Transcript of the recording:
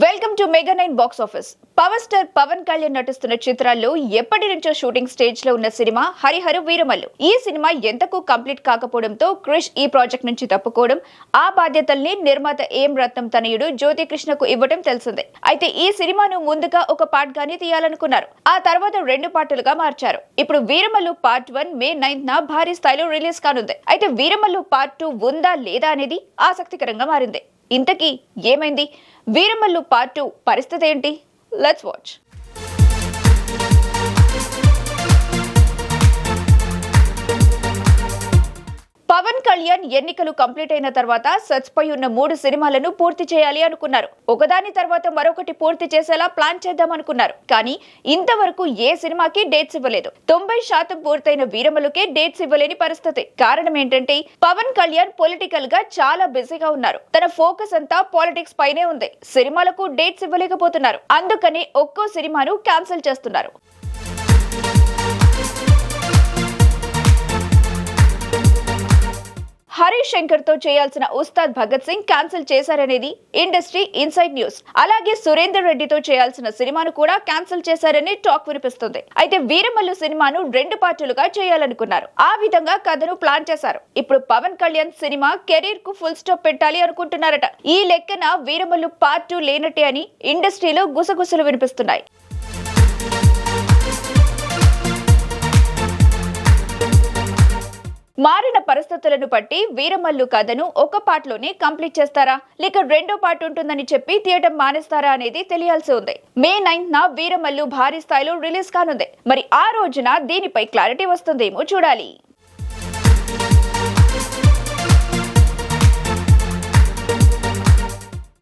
Welcome to mega nine box office power star Pawan Kalyan నటిస్తున్న చిత్రాల్లో ఎప్పటి నుంచో షూటింగ్ స్టేజ్లో ఉన్న సినిమా హరిహర వీరమల్లు. ఈ సినిమా ఎంతకు కంప్లీట్ కాకపోవడంతో క్రిష్ ఈ ప్రాజెక్ట్ నుంచి తప్పుకోవడం ఆ బాధ్యతల్ని నిర్మాత ఏం రత్నం తనయుడు జ్యోతి కృష్ణకు ఇవ్వడం తెలిసిందే. అయితే ఈ సినిమాను ముందుగా ఒక పార్ట్ గానే తీయాలనుకున్నారు. ఆ తర్వాత రెండు పార్టులుగా మార్చారు. ఇప్పుడు Veeramallu part one May ninth నా భారీ స్థాయిలో రిలీజ్ కానుంది. అయితే వీరమల్లు పార్ట్ టూ ఉందా లేదా అనేది ఆసక్తికరంగా మారింది. ఇంతకీ ఏమైంది? వీరమల్లు పార్ట్ టూ పరిస్థితి ఏంటి? లెట్స్ వాచ్ కళ్యాణ్ ఎన్నికలు కంప్లీట్ అయిన తర్వాత సచ్పై ఉన్న మూడు సినిమాలను పూర్తి చేయాలి అనుకున్నారు. ఒకదాని తర్వాత మరొకటి పూర్తి చేసేలా ప్లాన్ చేద్దాం అనుకున్నారు. కానీ ఇంతవరకు ఏ సినిమాకి డేట్స్ ఇవ్వలేదు. తొంభై శాతం పూర్తయిన వీరమలుకే డేట్స్ ఇవ్వలేని పరిస్థితి. కారణం ఏంటంటే పవన్ కళ్యాణ్ పొలిటికల్గా చాలా బిజీగా ఉన్నారు. తన ఫోకస్ అంతా పాలిటిక్స్ పైనే ఉంది. సినిమాలకు డేట్స్ ఇవ్వలేకపోతున్నారు. అందుకని ఒక్కో సినిమాను క్యాన్సిల్ చేస్తున్నారు. శంకర్తో శంకర్తో చేయాల్సిన ఉస్తాద్ భగత్ సింగ్ క్యాన్సిల్ చేశారనేది ఇండస్ట్రీ ఇన్సైడ్ న్యూస్. అలాగే సురేందర్ రెడ్డితో చేయాల్సిన సినిమాను కూడా క్యాన్సిల్ చేశారని టాక్ వినిపిస్తుంది. అయితే వీరమల్లు సినిమాను రెండు పార్టులుగా చేయాలనుకున్నారు. ఆ విధంగా కథను ప్లాన్ చేశారు. ఇప్పుడు పవన్ కళ్యాణ్ సినిమా కెరీర్కు ఫుల్ స్టాప్ పెట్టాలి అనుకుంటున్నారట. ఈ లెక్కన వీరమల్లు పార్ట్ టూ లేనట్టే అని ఇండస్ట్రీలో గుసగుసలు వినిపిస్తున్నాయి. మారిన పరిస్థితులను బట్టి వీరమల్లు కథను ఒక పాటలోనే కంప్లీట్ చేస్తారా? లేక రెండో పార్ట్ ఉంటుందని చెప్పి తీయటం మానేస్తారా అనేది తెలియాల్సి ఉంది. మే నైన్త్ న వీరమల్లు భారీ స్థాయిలో రిలీజ్ కానుంది. మరి ఆ రోజున దీనిపై క్లారిటీ వస్తుందేమో చూడాలి.